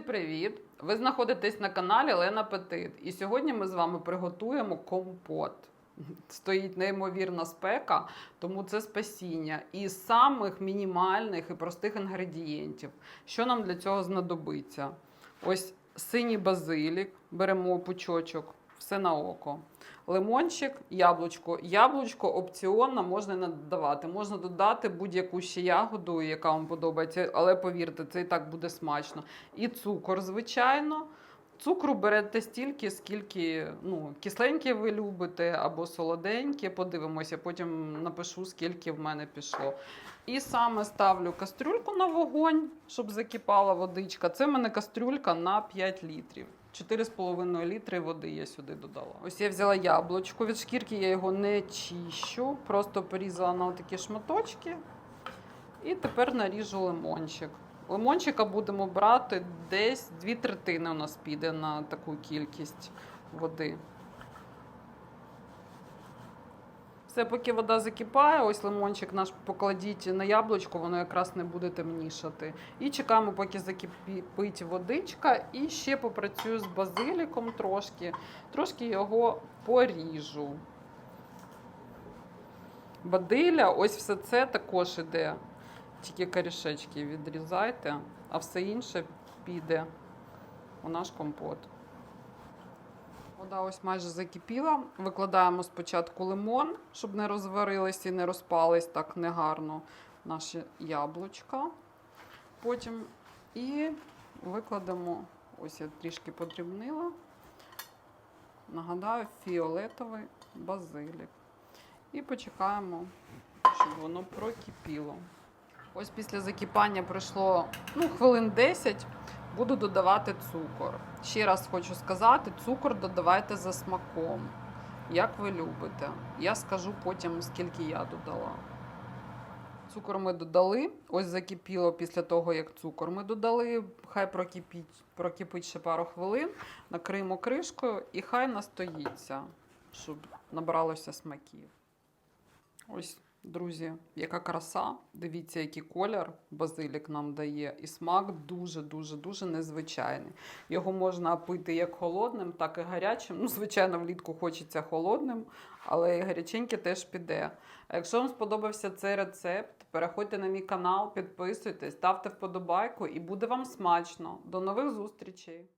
привіт! Ви знаходитесь на каналі Лена Петит. І сьогодні ми з вами приготуємо компот. Стоїть неймовірна спека, тому це спасіння. Із самих мінімальних і простих інгредієнтів. Що нам для цього знадобиться? Ось синій базилік, беремо пучочок, все на око. Лимончик, яблучко. Яблучко опціонно можна не додавати. Можна додати будь-яку ще ягоду, яка вам подобається, але повірте, це і так буде смачно. І цукор, звичайно. Цукру берете стільки, скільки ну, кисленьке ви любите або солоденьке. Подивимося, потім напишу, скільки в мене пішло. І саме ставлю кастрюльку на вогонь, щоб закипала водичка. Це в мене кастрюлька на 5 літрів. 4,5 літри води я сюди додала. Ось я взяла яблучко. Від шкірки я його не чищу, просто порізала на такі шматочки. І тепер наріжу лимончик. Лимончика будемо брати десь дві третини у нас піде на таку кількість води. Все, поки вода закипає, ось лимончик наш покладіть на яблучко, воно якраз не буде темнішати. І чекаємо, поки закипить водичка. І ще попрацюю з базиліком трошки, трошки його поріжу. Бадиля, ось все це також іде. Тільки корішечки відрізайте, а все інше піде у наш компот. Вода ось майже закипіла. Викладаємо спочатку лимон, щоб не розварились і не розпались так негарно наші яблучка. Потім і викладемо, ось я трішки подрібнила. Нагадаю, фіолетовий базилік. І почекаємо, щоб воно прокипіло. Ось після закипання пройшло ну, хвилин 10. Буду додавати цукор. Ще раз хочу сказати: цукор додавайте за смаком, як ви любите. Я скажу потім, скільки я додала. Цукор ми додали. Ось закипіло після того, як цукор ми додали. Хай прокипіть, прокипить ще пару хвилин. Накриємо кришкою і хай настоїться, щоб набралося смаків. Ось, друзі, яка краса. Дивіться, який колір базилік нам дає. І смак дуже-дуже дуже незвичайний. Його можна пити як холодним, так і гарячим. Ну, звичайно, влітку хочеться холодним, але і гаряченьке теж піде. А якщо вам сподобався цей рецепт, переходьте на мій канал, підписуйтесь, ставте вподобайку і буде вам смачно. До нових зустрічей!